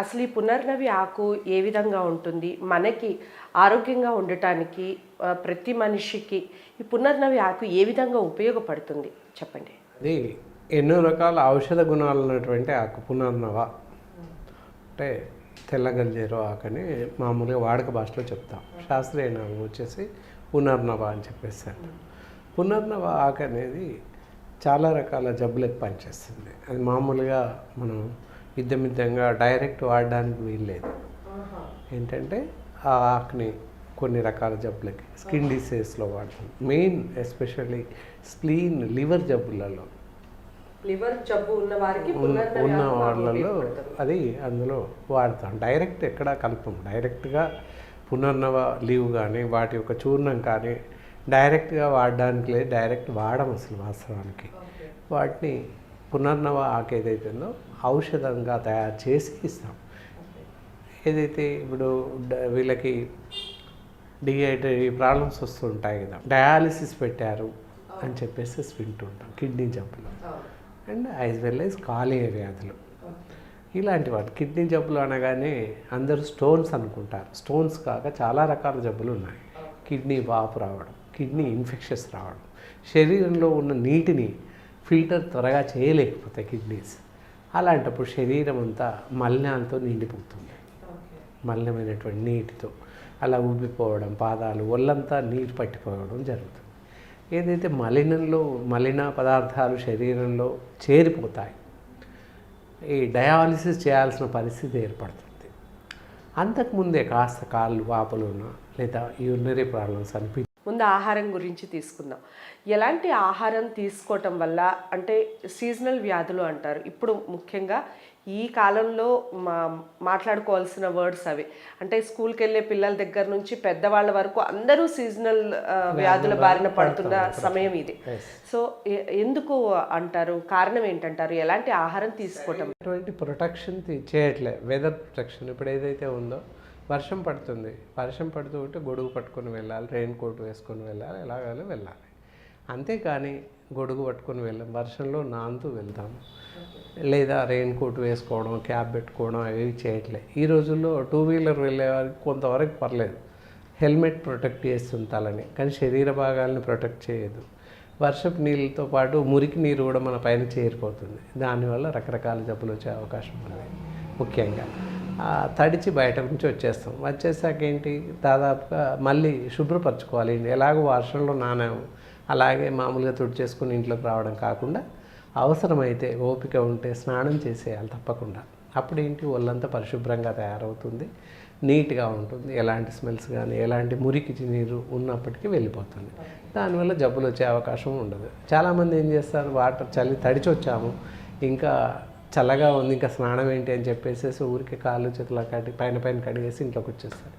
అసలు ఈ పునర్నవి ఆకు ఏ విధంగా ఉంటుంది? మనకి ఆరోగ్యంగా ఉండటానికి ప్రతి మనిషికి ఈ పునర్నవి ఆకు ఏ విధంగా ఉపయోగపడుతుంది? చెప్పండి. ఇది ఎన్నో రకాల ఔషధ గుణాలు ఉన్నటువంటి ఆకు పునర్నవ అంటే తెల్లగల్జేరు ఆకని మామూలుగా వాడక భాషలో చెప్తాం. శాస్త్రీయ నామం వచ్చేసి పునర్నవ అని చెప్పేసారు పునర్నవ ఆకు అనేది చాలా రకాల జబ్బులకు పనిచేస్తుంది. అది మామూలుగా మనం యుద్ధమిద్దంగా డైరెక్ట్ వాడడానికి వీల్లేదు. ఏంటంటే ఆ ఆకుని కొన్ని రకాల జబ్బులకి స్కిన్ డిసీజ్లో వాడతాం. మెయిన్ ఎస్పెషల్లీ స్ప్లీన్ లివర్ జబ్బులలో. లివర్ జబ్బు ఉన్న వారికి ఉన్న వాళ్ళలో అది అందులో వాడతాం. డైరెక్ట్ ఎక్కడ కలపం. డైరెక్ట్గా పునర్నవ లీవ్ కానీ వాటి యొక్క చూర్ణం కానీ డైరెక్ట్గా వాడడానికి లేదు. డైరెక్ట్ వాడడం అసలు వాస్తవానికి వాటిని పునర్నవ ఆకు ఏదైతుందో ఔషధంగా తయారు చేసి ఇస్తాం. ఏదైతే ఇప్పుడు వీళ్ళకి డిహైడ్రేట్ ప్రాబ్లమ్స్ వస్తుంటాయి కదా డయాలిసిస్ పెట్టారు అని చెప్పేసి వింటుంటాం కిడ్నీ జబ్బులు. అండ్ యాజ్ వెల్ యాజ్ కాలేయ వ్యాధులు. ఇలాంటి వాటి కిడ్నీ జబ్బులు అనగానే అందరూ స్టోన్స్ అనుకుంటారు. స్టోన్స్ కాక చాలా రకాల జబ్బులు ఉన్నాయి. కిడ్నీ వాపు రావడం కిడ్నీ ఇన్ఫెక్షన్స్ రావడం. శరీరంలో ఉన్న నీటిని ఫిల్టర్ త్వరగా చేయలేకపోతాయి కిడ్నీస్. అలాంటప్పుడు శరీరం అంతా మలినాలతో నిండిపోతుంది. మలినమైనటువంటి నీటితో. అలా ఉబ్బిపోవడం పాదాలు ఒళ్ళంతా నీరు పట్టిపోవడం జరుగుతుంది. ఏదైతే మలినంలో మలిన పదార్థాలు శరీరంలో చేరిపోతాయి ఈ డయాలిసిస్ చేయాల్సిన పరిస్థితి ఏర్పడుతుంది. అంతకుముందే కాస్త కాళ్ళు వాపులున్న లేదా యూరినరీ ప్రాబ్లమ్స్ అనిపి ముందు ఆహారం గురించి తీసుకుందాం. ఎలాంటి ఆహారం తీసుకోవటం వల్ల అంటే సీజనల్ వ్యాధులు అంటారు. ఇప్పుడు ముఖ్యంగా ఈ కాలంలో మా మాట్లాడుకోవాల్సిన వర్డ్స్ అవి. అంటే స్కూల్కి వెళ్ళే పిల్లల దగ్గర నుంచి పెద్దవాళ్ళ వరకు అందరూ సీజనల్ వ్యాధుల బారిన పడుతున్న సమయం ఇది. సో ఎందుకు అంటారు? కారణం ఏంటంటారు? ఎలాంటి ఆహారం తీసుకోవటం? ప్రొటెక్షన్ తీ- చేయట్లే. వెదర్ ప్రొటెక్షన్ ఇప్పుడు ఏదైతే ఉందో వర్షం పడుతుంది. వర్షం పడుతూ ఉంటే గొడుగు పట్టుకొని వెళ్ళాలి రెయిన్ కోట్ వేసుకొని వెళ్ళాలి ఎలాగాలో వెళ్ళాలి. అంతేకాని గొడుగు పట్టుకొని వెళ్ళాం. వర్షంలో నానుతూ వెళ్తాం. లేదా రెయిన్ కోట్ వేసుకోవడం క్యాబ్ పెట్టుకోవడం అవి చేయట్లే. ఈ రోజుల్లో టూ వీలర్ వెళ్ళే వారికి కొంతవరకు పర్లేదు. హెల్మెట్ ప్రొటెక్ట్ చేస్తుంది తలని కానీ శరీర భాగాలను ప్రొటెక్ట్ చేయదు. వర్షపు నీళ్ళతో పాటు మురికి నీరు కూడా మన పైన చేరిపోతుంది. దానివల్ల రకరకాల జబ్బులు వచ్చే అవకాశం ఉంది ముఖ్యంగా. తడిచి బయట నుంచి వచ్చేస్తాం. వచ్చేసాక ఏంటి? దాదాపుగా మళ్ళీ శుభ్రపరచుకోవాలి. ఎలాగో వర్షంలో నానాము. అలాగే మామూలుగా తుడిచేసుకుని ఇంట్లోకి రావడం కాకుండా అవసరమైతే ఓపిక ఉంటే స్నానం చేసేయాలి తప్పకుండా. అప్పుడు ఏంటి ఒళ్ళంతా పరిశుభ్రంగా తయారవుతుంది. నీట్గా ఉంటుంది. ఎలాంటి స్మెల్స్ కానీ ఎలాంటి మురికి నీరు ఉన్నప్పటికీ వెళ్ళిపోతుంది. దానివల్ల జబ్బులు వచ్చే అవకాశం ఉండదు. చాలామంది ఏం చేస్తారు? వాటర్ చలి తడిచి వచ్చాము ఇంకా చల్లగా ఉంది ఇంకా స్నానం ఏంటి అని చెప్పేసి ఊరికి కాళ్ళు చేతులు కట్టి పైన పైన కడిగేసి ఇంట్లోకి వచ్చేస్తారు.